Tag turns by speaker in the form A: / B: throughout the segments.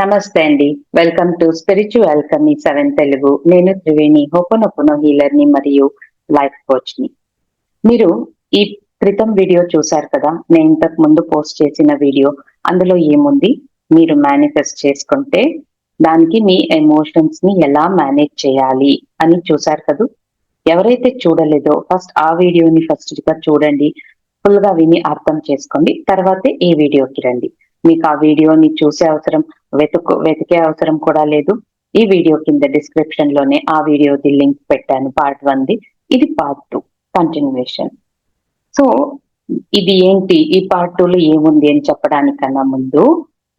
A: నమస్తే అండి. Welcome to spiritual కమీ సెవెన్ తెలుగు నేను త్రివేణి హోపనొప్పునో హీలర్ని మరియు లైఫ్ కోచ్ని. మీరు ఈ క్రితం వీడియో చూశారు కదా నేను ఇంతకు ముందు పోస్ట్ చేసిన వీడియో. అందులో ఏముంది? మీరు మేనిఫెస్ట్ చేసుకుంటే దానికి మీ ఎమోషన్స్ని ఎలా మేనేజ్ చేయాలి అని చూశారు కదా. ఎవరైతే చూడలేదో ఫస్ట్ ఆ వీడియోని ఫస్ట్గా చూడండి. ఫుల్గా విని అర్థం చేసుకోండి. తర్వాతే ఈ వీడియోకి రండి. మీకు ఆ వీడియోని చూసే అవసరం వెతుకు వెతికే అవసరం కూడా లేదు. ఈ వీడియో కింద డిస్క్రిప్షన్లోనే ఆ వీడియోది లింక్ పెట్టాను పార్ట్ వన్ ది. ఇది పార్ట్ టూ కంటిన్యూషన్ సో ఇది ఏంటి? ఈ పార్ట్ టూ లో ఏముంది అని చెప్పడానికన్నా ముందు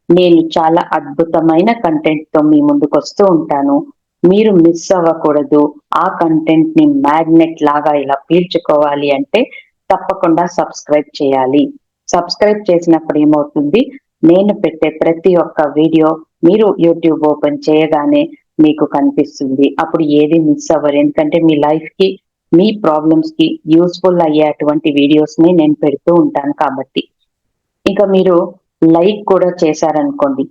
A: నేను చాలా అద్భుతమైన కంటెంట్తో మీ ముందుకు వస్తూ ఉంటాను. మీరు మిస్ అవ్వకూడదు. ఆ కంటెంట్ని మ్యాగ్నెట్ లాగా ఇలా పీల్చుకోవాలి అంటే తప్పకుండా సబ్స్క్రైబ్ చేయాలి. సబ్స్క్రైబ్ చేసినప్పుడు ఏమవుతుంది? నేను పెట్టే ప్రతి ఒక్క వీడియో మీరు యూట్యూబ్ ఓపెన్ చేయగానే మీకు కనిపిస్తుంది. అప్పుడు ఏది మిస్ అవ్వరు. ఎందుకంటే మీ లైఫ్కి మీ ప్రాబ్లమ్స్కి యూస్ఫుల్ అయ్యేటువంటి వీడియోస్ని నేను పెడుతూ ఉంటాను కాబట్టి. ఇంకా మీరు లైక్ కూడా చేశారనుకోండి.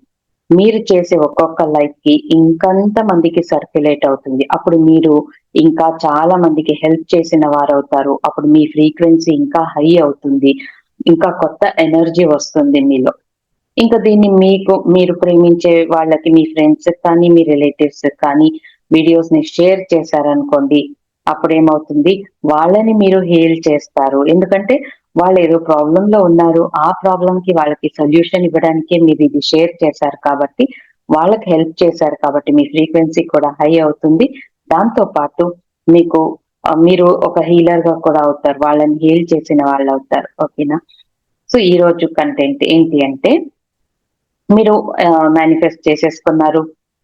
A: మీరు చేసే ఒక్కొక్క లైక్కి ఇంకంత మందికి సర్క్యులేట్ అవుతుంది. అప్పుడు మీరు ఇంకా చాలా మందికి హెల్ప్ చేసిన వారు అవుతారు అప్పుడు మీ ఫ్రీక్వెన్సీ ఇంకా హై అవుతుంది. ఇంకా కొత్త ఎనర్జీ వస్తుంది మీలో. ఇంకా దీన్ని మీకు మీరు ప్రేమించే వాళ్ళకి మీ ఫ్రెండ్స్ కానీ మీ రిలేటివ్స్ కానీ వీడియోస్ని షేర్ చేశారనుకోండి అప్పుడేమవుతుంది? వాళ్ళని మీరు హీల్ చేస్తారు. ఎందుకంటే వాళ్ళు ఏదో ప్రాబ్లం లో ఉన్నారు. ఆ ప్రాబ్లం కి వాళ్ళకి సొల్యూషన్ ఇవ్వడానికే మీరు ఇది షేర్ చేశారు కాబట్టి వాళ్ళకి హెల్ప్ చేశారు కాబట్టి మీ ఫ్రీక్వెన్సీ కూడా హై అవుతుంది. దాంతో పాటు మీకు మీరు ఒక హీలర్గా కూడా అవుతారు. వాళ్ళని హీల్ చేసిన వాళ్ళు అవుతారు. ఓకేనా సో ఈ రోజు కంటెంట్ ఏంటి అంటే మీరు మేనిఫెస్ట్ చేసేసుకున్నారు.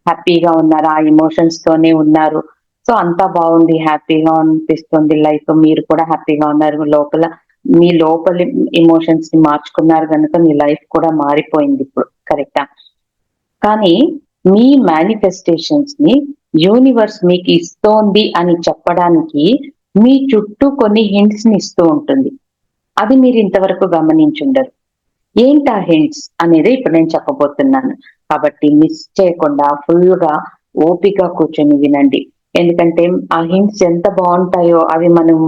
A: హ్యాపీగా ఉన్నారు? ఆ ఎమోషన్స్ తోనే ఉన్నారు. సో అంతా బాగుంది. హ్యాపీగా అనిపిస్తుంది లైఫ్. మీరు కూడా హ్యాపీగా ఉన్నారు. లోపల మీ లోపలి ఎమోషన్స్ని మార్చుకున్నారు కనుక మీ లైఫ్ కూడా మారిపోయింది ఇప్పుడు. కరెక్టా కానీ మీ మేనిఫెస్టేషన్స్ని యూనివర్స్ మీకు ఇస్తోంది అని చెప్పడానికి మీ చుట్టూ కొన్ని హింట్స్ని ఇస్తూ ఉంటుంది. అది మీరు ఇంతవరకు గమనించుండరు. ఏంటి ఆ హింట్స్ అనేది ఇప్పుడు నేను చెప్పబోతున్నాను. కాబట్టి మిస్ చేయకుండా ఫుల్గా ఓపిక కూర్చొని వినండి. ఎందుకంటే ఆ హింట్స్ ఎంత బాగుంటాయో అవి మనం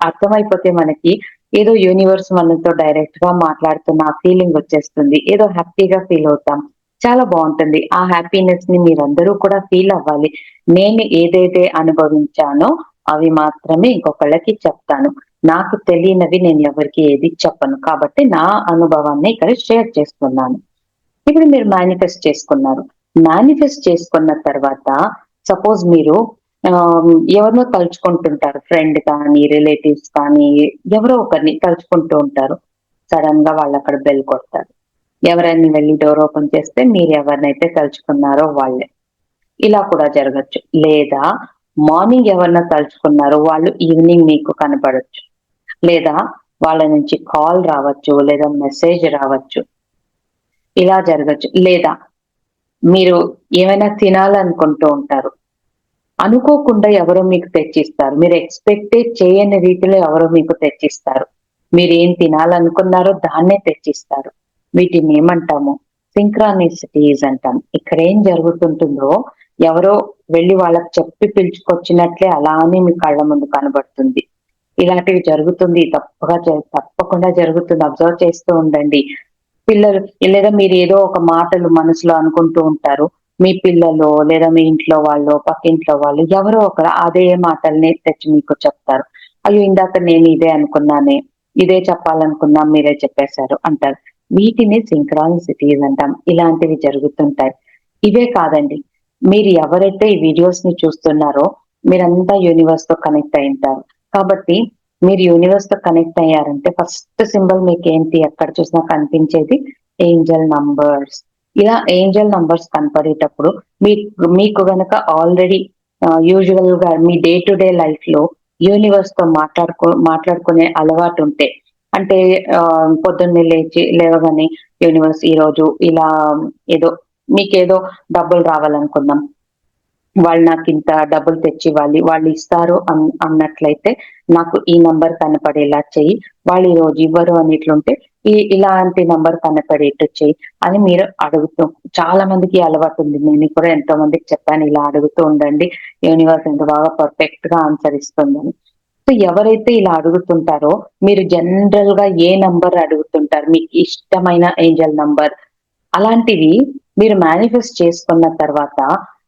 A: అర్థమైపోతే మనకి ఏదో యూనివర్స్ మనతో డైరెక్ట్గా మాట్లాడుతున్న ఆ ఫీలింగ్ వచ్చేస్తుంది. ఏదో హ్యాపీగా ఫీల్ అవుతాం. చాలా బాగుంటుంది. ఆ హ్యాపీనెస్ని మీరందరూ కూడా ఫీల్ అవ్వాలి. నేను ఏదైతే అనుభవించానో అవి మాత్రమే ఇంకొకళ్ళకి చెప్తాను. నాకు తెలియనివి నేను ఎవరికి ఏది చెప్పను. కాబట్టి నా అనుభవాన్ని ఇక్కడ షేర్ చేస్తున్నాను. ఇప్పుడు మీరు మేనిఫెస్ట్ చేసుకున్నారు. మేనిఫెస్ట్ చేసుకున్న తర్వాత సపోజ్ మీరు ఎవరినో తలుచుకుంటుంటారు. ఫ్రెండ్ కానీ రిలేటివ్స్ కానీ ఎవరో ఒకరిని తలుచుకుంటూ ఉంటారు. సడన్గా వాళ్ళు అక్కడ బెల్ కొడతారు. ఎవరైనా వెళ్ళి డోర్ ఓపెన్ చేస్తే మీరు ఎవరినైతే తలుచుకున్నారో వాళ్ళే. ఇలా కూడా జరగచ్చు. లేదా మార్నింగ్ ఎవరినో తలుచుకున్నారో వాళ్ళు ఈవినింగ్ మీకు కనపడచ్చు. లేదా వాళ్ళ నుంచి కాల్ రావచ్చు లేదా మెసేజ్ రావచ్చు. ఇలా జరగచ్చు. లేదా మీరు ఏమైనా తినాలనుకుంటూ ఉంటారు. అనుకోకుండా ఎవరో మీకు తెచ్చిస్తారు. మీరు ఎక్స్పెక్టే చేయని రీతిలో ఎవరో మీకు తెచ్చిస్తారు. మీరు ఏం తినాలనుకున్నారో దాన్నే తెచ్చిస్తారు. వీటిని ఏమంటాము? సింక్రానిసిటీస్ అంటాం ఇక్కడ ఏం జరుగుతుంటుందో ఎవరో వెళ్ళి వాళ్ళకి చెప్పి పిలుచుకొచ్చినట్లే అలానే మీ కళ్ళ ముందు కనబడుతుంది. ఇలాంటివి జరుగుతుంది. తప్పగా తప్పకుండా జరుగుతుంది. అబ్జర్వ్ చేస్తూ ఉండండి. పిల్లలు లేదా మీరు ఏదో ఒక మాటలు మనసులో అనుకుంటూ ఉంటారు. మీ పిల్లలు లేదా మీ ఇంట్లో వాళ్ళు పక్కింట్లో వాళ్ళు ఎవరో ఒకరు అదే మాటల్ని తెచ్చి మీకు చెప్తారు. అయ్యో ఇందాక నేను ఇదే అనుకున్నానే ఇదే చెప్పాలనుకున్నా మీరే చెప్పేశారు అంటారు. వీటిని సింక్రానిసిటీస్ అంటాం. ఇలాంటివి జరుగుతుంటాయి. ఇవే కాదండి. మీరు ఎవరైతే ఈ వీడియోస్ని చూస్తున్నారో మీరంతా యూనివర్స్తో కనెక్ట్ అయింటారు కాబట్టి మీరు యూనివర్స్తో కనెక్ట్ అయ్యారంటే ఫస్ట్ సింబల్ మీకు ఏంటి ఎక్కడ చూసినా కనిపించేది ఏంజల్ నంబర్స్ ఇలా ఏంజల్ నంబర్స్ కనపడేటప్పుడు మీకు మీకు గనక ఆల్రెడీ యూజువల్గా మీ డే టు డే లైఫ్లో యూనివర్స్తో మాట్లాడుకో మాట్లాడుకునే అలవాటు ఉంటే అంటే పొద్దున్నే లేచి లేవగానే యూనివర్స్ ఈ రోజు ఇలా ఏదో మీకేదో డబ్బులు రావాలనుకుందాం. వాళ్ళు నాకు ఇంత డబ్బులు తెచ్చి ఇవ్వాలి వాళ్ళు ఇస్తారు అన్నట్లయితే నాకు ఈ నంబర్ కనపడేలా చెయ్యి. వాళ్ళు ఈ రోజు ఇవ్వరు అనిట్లుంటే ఈ ఇలాంటి నంబర్ కనపడేట్టు చెయ్యి అని మీరు అడుగుతూ చాలా మందికి అలవాటు ఉంది. నేను కూడా ఎంతో మందికి చెప్పాను ఇలా అడుగుతూ ఉండండి. యూనివర్స్ ఎంత బాగా పర్ఫెక్ట్గా ఆన్సర్ ఇస్తుందని. సో ఎవరైతే ఇలా అడుగుతుంటారో మీరు జనరల్గా ఏ నంబర్ అడుగుతుంటారు? మీకు ఇష్టమైన ఏంజల్ నంబర్. అలాంటివి మీరు మేనిఫెస్ట్ చేసుకున్న తర్వాత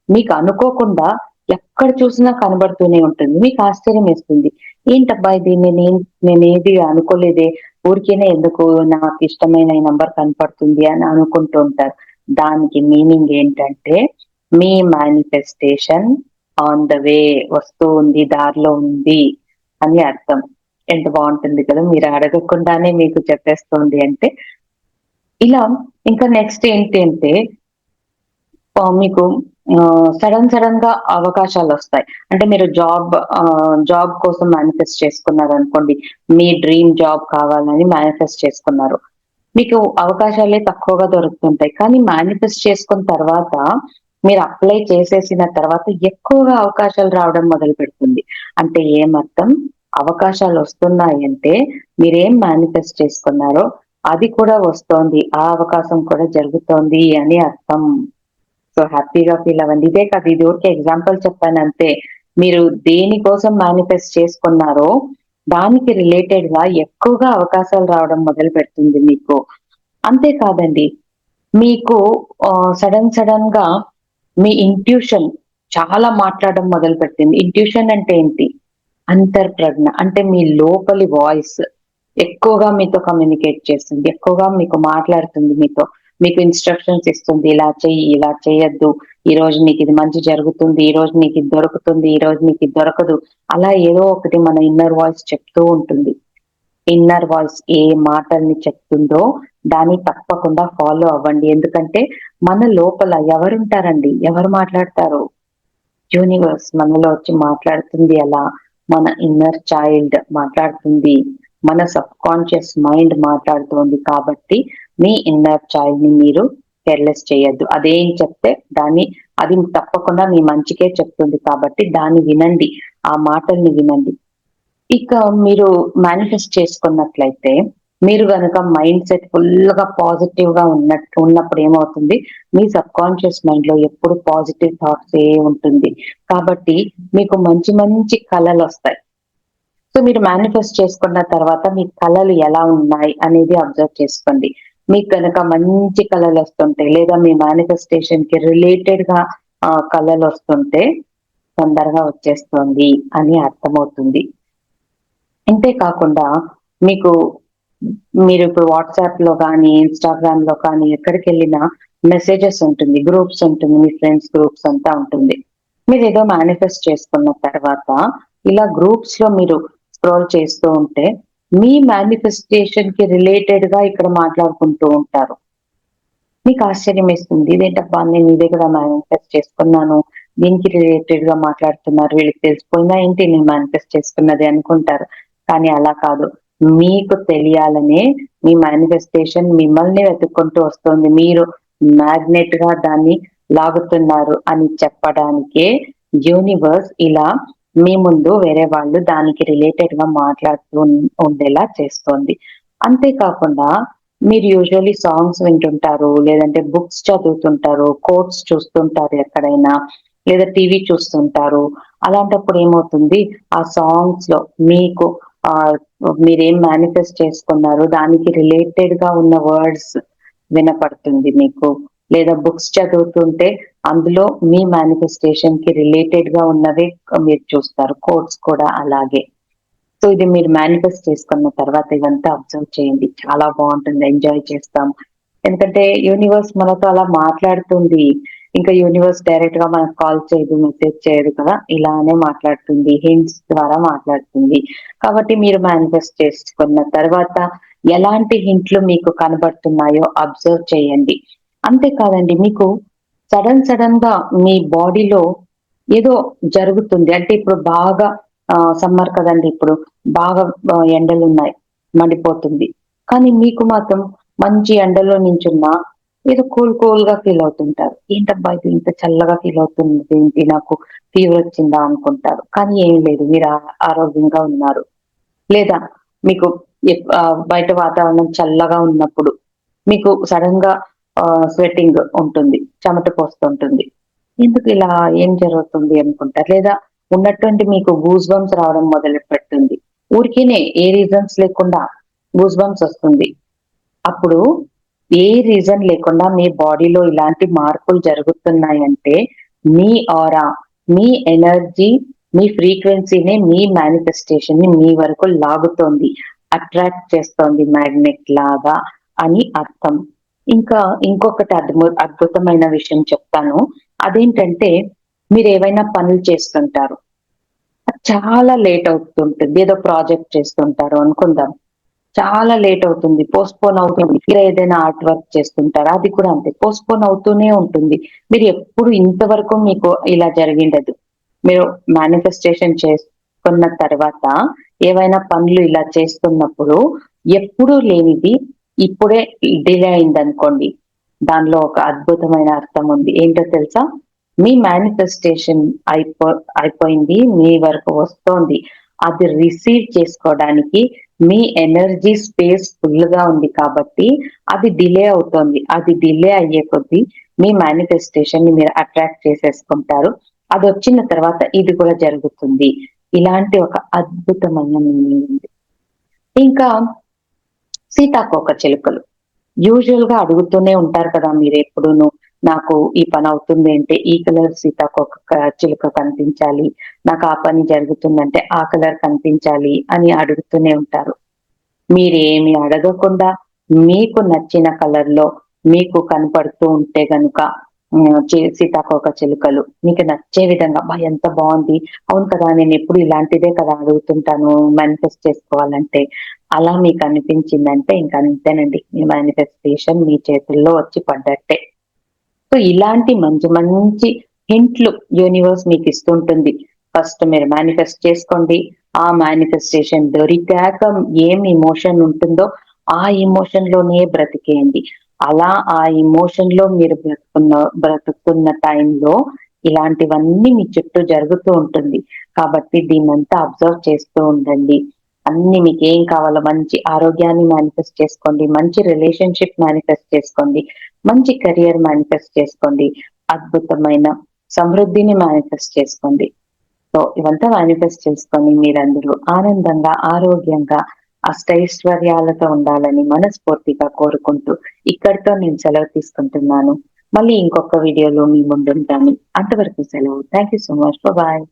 A: మీకు అనుకోకుండా ఎక్కడ చూసినా కనబడుతూనే ఉంటుంది. మీకు ఆశ్చర్యం వేస్తుంది. ఏంటబ్బా ఇది? నేను నేనేది అనుకోలేదే. ఊరికేనే ఎందుకు నాకు ఇష్టమైన ఈ నంబర్ కనపడుతుంది అని అనుకుంటూ ఉంటారు. దానికి మీనింగ్ ఏంటంటే మీ మేనిఫెస్టేషన్ ఆన్ ద వే వస్తూ ఉంది దారిలో ఉంది అని అర్థం. ఎంత బాగుంటుంది కదా? మీరు అడగకుండానే మీకు చెప్పేస్తుంది అంటే ఇలా ఇంకా నెక్స్ట్ ఏంటి అంటే మీకు సడన్ సడన్గా అవకాశాలు వస్తాయి అంటే మీరు జాబ్ జాబ్ కోసం మేనిఫెస్ట్ చేసుకున్నారు అనుకోండి మీ డ్రీమ్ జాబ్ కావాలని మేనిఫెస్ట్ చేసుకున్నారు. మీకు అవకాశాలే తక్కువగా దొరుకుతుంటాయి. కానీ మేనిఫెస్ట్ చేసుకున్న తర్వాత మీరు అప్లై చేసేసిన తర్వాత ఎక్కువగా అవకాశాలు రావడం మొదలు పెడుతుంది. అంటే ఏమర్థం? అవకాశాలు వస్తున్నాయి అంటే మీరేం మేనిఫెస్ట్ చేసుకున్నారో అది కూడా వస్తోంది. ఆ అవకాశం కూడా జరుగుతోంది అని అర్థం. సో హ్యాపీగా ఫీల్ అవ్వండి. ఇదే కాదు ఇది ఊరికే ఎగ్జాంపుల్ చెప్పాను అంతే. మీరు దేనికోసం మేనిఫెస్ట్ చేసుకున్నారో దానికి రిలేటెడ్గా ఎక్కువగా అవకాశాలు రావడం మొదలు పెడుతుంది మీకు. అంతేకాదండి మీకు సడన్ సడన్గా మీ ఇంట్యూషన్ చాలా మాట్లాడడం మొదలు పెట్టింది. ఇంట్యూషన్ అంటే ఏంటి? అంతర్ప్రజ్ఞ అంటే మీ లోపలి వాయిస్ ఎక్కువగా మీతో కమ్యూనికేట్ చేస్తుంది ఎక్కువగా మీకు మాట్లాడుతుంది మీతో. మీకు ఇన్స్ట్రక్షన్స్ ఇస్తుంది ఇలా చెయ్యి ఇలా చేయొద్దు ఈ రోజు నీకు ఇది మంచి జరుగుతుంది ఈ రోజు నీకు ఇది దొరుకుతుంది ఈ రోజు నీకు ఇది దొరకదు అలా ఏదో ఒకటి మన ఇన్నర్ వాయిస్ చెప్తూ ఉంటుంది. ఇన్నర్ వాయిస్ ఏ మాటల్ని చెప్తుందో దాన్ని తప్పకుండా ఫాలో అవ్వండి. ఎందుకంటే మన లోపల ఎవరుంటారండి? ఎవరు మాట్లాడతారు? యూనివర్స్ మనలో వచ్చి మాట్లాడుతుంది అలా. మన ఇన్నర్ చైల్డ్ మాట్లాడుతుంది. మన సబ్ కాన్షియస్ మైండ్ మాట్లాడుతోంది కాబట్టి మీ ఇన్నర్ చైల్డ్ని మీరు కేర్లెస్ చేయొద్దు. అదేం చెప్తే దాన్ని అది తప్పకుండా మీ మంచికే చెప్తుంది కాబట్టి దాన్ని వినండి. ఆ మాటల్ని వినండి. ఇక మీరు మేనిఫెస్ట్ చేసుకున్నట్లయితే మీరు కనుక మైండ్ సెట్ ఫుల్గా పాజిటివ్గా ఉన్నట్టు ఉన్నప్పుడు ఏమవుతుంది? మీ సబ్ కాన్షియస్ మైండ్లో ఎప్పుడు పాజిటివ్ థాట్స్ ఏ ఉంటుంది. కాబట్టి మీకు మంచి మంచి కళలు వస్తాయి. సో మీరు మేనిఫెస్ట్ చేసుకున్న తర్వాత మీ కళలు ఎలా ఉన్నాయి అనేది అబ్జర్వ్ చేసుకోండి. మీకు కనుక మంచి కళలు వస్తుంటే లేదా మీ మేనిఫెస్టేషన్కి రిలేటెడ్గా కళలు వస్తుంటే తొందరగా వచ్చేస్తుంది అని అర్థమవుతుంది. అంతేకాకుండా మీకు మీరు ఇప్పుడు వాట్సాప్లో కానీ ఇన్స్టాగ్రామ్లో కానీ ఎక్కడికి వెళ్ళినా మెసేజెస్ ఉంటుంది గ్రూప్స్ ఉంటుంది మీ ఫ్రెండ్స్ గ్రూప్స్ అంతా ఉంటుంది. మీరు ఏదో మేనిఫెస్ట్ చేసుకున్న తర్వాత ఇలా గ్రూప్స్లో మీరు స్క్రోల్ చేస్తూ ఉంటే మీ మేనిఫెస్టేషన్కి రిలేటెడ్గా ఇక్కడ మాట్లాడుకుంటూ ఉంటారు. మీకు ఆశ్చర్యం వేస్తుంది. ఇదేంటబ్బా నేను ఇదే కదా మేనిఫెస్ట్ చేసుకున్నాను. దీనికి రిలేటెడ్గా మాట్లాడుతున్నారు. వీళ్ళకి తెలిసిపోయిందా ఏంటి? నేను మేనిఫెస్ట్ చేసుకున్నది అనుకుంటారు. కానీ అలా కాదు. మీకు తెలియాలనే మీ మేనిఫెస్టేషన్ మిమ్మల్ని వెతుక్కుంటూ వస్తుంది. మీరు మ్యాగ్నెట్గా దాన్ని లాగుతున్నారు అని చెప్పడానికే యూనివర్స్ ఇలా మీ ముందు వేరే వాళ్ళు దానికి రిలేటెడ్గా మాట్లాడుతూ ఉండేలా చేస్తోంది. అంతేకాకుండా మీరు యూజువల్లీ సాంగ్స్ వింటుంటారు లేదంటే బుక్స్ చదువుతుంటారు కోర్ట్స్ చూస్తుంటారు ఎక్కడైనా లేదా టీవీ చూస్తుంటారు. అలాంటప్పుడు ఏమవుతుంది? ఆ సాంగ్స్లో మీకు ఆ మీరేం మేనిఫెస్ట్ చేసుకున్నారు దానికి రిలేటెడ్గా ఉన్న వర్డ్స్ వినపడుతుంది మీకు. లేదా బుక్స్ చదువుతుంటే అందులో మీ మేనిఫెస్టేషన్కి రిలేటెడ్గా ఉన్నవే మీరు చూస్తారు. కోడ్స్ కూడా అలాగే. సో ఇది మీరు మేనిఫెస్ట్ చేసుకున్న తర్వాత ఇదంతా అబ్జర్వ్ చేయండి. చాలా బాగుంటుంది. ఎంజాయ్ చేస్తాం. ఎందుకంటే యూనివర్స్ మనతో అలా మాట్లాడుతుంది. ఇంకా యూనివర్స్ డైరెక్ట్గా మనకు కాల్ చేయదు మెసేజ్ చేయదు కదా. ఇలానే మాట్లాడుతుంది. హింట్స్ ద్వారా మాట్లాడుతుంది. కాబట్టి మీరు మేనిఫెస్ట్ చేసుకున్న తర్వాత ఎలాంటి హింట్లు మీకు కనబడుతున్నాయో అబ్జర్వ్ చేయండి. అంతేకాదండి మీకు సడన్ సడన్గా మీ బాడీలో ఏదో జరుగుతుంది. అంటే ఇప్పుడు బాగా సమ్మర్ కదండి ఇప్పుడు. బాగా ఎండలు ఉన్నాయి మండిపోతుంది. కానీ మీకు మాత్రం మంచి ఎండలో నించున్న ఏదో కూల్ కూల్గా ఫీల్ అవుతుంటారు. ఏంటబ్బా ఇది ఇంత చల్లగా ఫీల్ అవుతుంది ఏంటి నాకు ఫీవర్ వచ్చిందా అనుకుంటారు. కానీ ఏం లేదు. మీరు ఆరోగ్యంగా ఉన్నారు. లేదా మీకు బయట వాతావరణం చల్లగా ఉన్నప్పుడు మీకు సడన్గా స్వెట్టింగ్ ఉంటుంది చెమట పోస్తుంటుంది. ఎందుకు ఇలా ఏం జరుగుతుంది అనుకుంటారు లేదా ఉన్నటువంటి మీకు గూస్ బంప్స్ రావడం మొదలు పెడుతుంది ఊరికేనే ఏ రీజన్స్ లేకుండా గూస్ బంప్స్ వస్తుంది. అప్పుడు ఏ రీజన్ లేకుండా మీ బాడీలో ఇలాంటి మార్పులు జరుగుతున్నాయంటే మీ ఆరా మీ ఎనర్జీ మీ ఫ్రీక్వెన్సీనే మీ మేనిఫెస్టేషన్ని మీ వరకు లాగుతోంది అట్రాక్ట్ చేస్తోంది మ్యాగ్నెట్ లాగా అని అర్థం. ఇంకా ఇంకొకటి అద్భు అద్భుతమైన విషయం చెప్తాను. అదేంటంటే మీరు ఏవైనా పనులు చేస్తుంటారు. చాలా లేట్ అవుతుంటుంది. ఏదో ప్రాజెక్ట్ చేస్తుంటారు అనుకుందాం. చాలా లేట్ అవుతుంది. పోస్ట్పోన్ అవుతుంది. మీరు ఏదైనా ఆర్ట్ వర్క్ చేస్తుంటారు? అది కూడా అంతే. పోస్ట్పోన్ అవుతూనే ఉంటుంది. మీరు ఎప్పుడు ఇంతవరకు మీకు ఇలా జరిగిండదు. మీరు మేనిఫెస్టేషన్ చేసుకున్న తర్వాత ఏవైనా పనులు ఇలా చేస్తున్నప్పుడు ఎప్పుడూ లేనిది ఇప్పుడే డిలే అయింది అనుకోండి దానిలో ఒక అద్భుతమైన అర్థం ఉంది. ఏంటో తెలుసా? మీ మేనిఫెస్టేషన్ అయిపో అయిపోయింది మీ వరకు వస్తోంది. అది రిసీవ్ చేసుకోవడానికి మీ ఎనర్జీ స్పేస్ ఫుల్గా ఉంది కాబట్టి అది డిలే అవుతోంది. అది డిలే అయ్యే కొద్దీ మీ మేనిఫెస్టేషన్ని మీరు అట్రాక్ట్ చేసేసుకుంటారు. అది వచ్చిన తర్వాత ఇది కూడా జరుగుతుంది. ఇలాంటి ఒక అద్భుతమైన మీనింగ్ ఉంది. ఇంకా సీతాకోక చిలుకలు. యూజువల్గా అడుగుతూనే ఉంటారు కదా మీరు ఎప్పుడూను నాకు ఈ పని అవుతుంది అంటే ఈ కలర్ సీతాకోక చిలుక కనిపించాలి నాకు ఆ పని జరుగుతుందంటే ఆ కలర్ కనిపించాలి అని అడుగుతూనే ఉంటారు. మీరేమి అడగకుండా మీకు నచ్చిన కలర్లో మీకు కనపడుతూ ఉంటే గనుక సీతాకోక చిలుకలు. మీకు నచ్చే విధంగా బా ఎంత బాగుంది. అవును కదా నేను ఎప్పుడు ఇలాంటిదే కదా అడుగుతుంటాను మేనిఫెస్ట్ చేసుకోవాలంటే. అలా మీకు అనిపించిందంటే ఇంకా అంతేనండి. మీ మేనిఫెస్టేషన్ మీ చేతుల్లో వచ్చి పడ్డట్టే. సో ఇలాంటి మంచి మంచి హింట్లు యూనివర్స్ మీకు ఇస్తుంటుంది. ఫస్ట్ మీరు మేనిఫెస్ట్ చేసుకోండి. ఆ మేనిఫెస్టేషన్ దొరికాక ఏం ఇమోషన్ ఉంటుందో ఆ ఇమోషన్లోనే బ్రతికేయండి. అలా ఆ ఇమోషన్లో మీరు బ్రతుకున్న బ్రతుకుతున్న టైంలో ఇలాంటివన్నీ మీ చుట్టూ జరుగుతూ ఉంటుంది. కాబట్టి దీన్నంతా అబ్జర్వ్ చేస్తూ ఉండండి. అన్ని మీకు ఏం కావాలో మంచి ఆరోగ్యాన్ని మేనిఫెస్ట్ చేసుకోండి. మంచి రిలేషన్షిప్ మేనిఫెస్ట్ చేసుకోండి. మంచి కెరియర్ మేనిఫెస్ట్ చేసుకోండి. అద్భుతమైన సమృద్ధిని మేనిఫెస్ట్ చేసుకోండి. సో ఇవంతా మేనిఫెస్ట్ చేసుకొని మీరందరూ ఆనందంగా ఆరోగ్యంగా అష్టైశ్వర్యాలతో ఉండాలని మనస్ఫూర్తిగా కోరుకుంటూ ఇక్కడితో నేను సెలవు తీసుకుంటున్నాను. మళ్ళీ ఇంకొక వీడియోలో మీ ముందుంటాను. అంతవరకు సెలవు. Thank you so much bye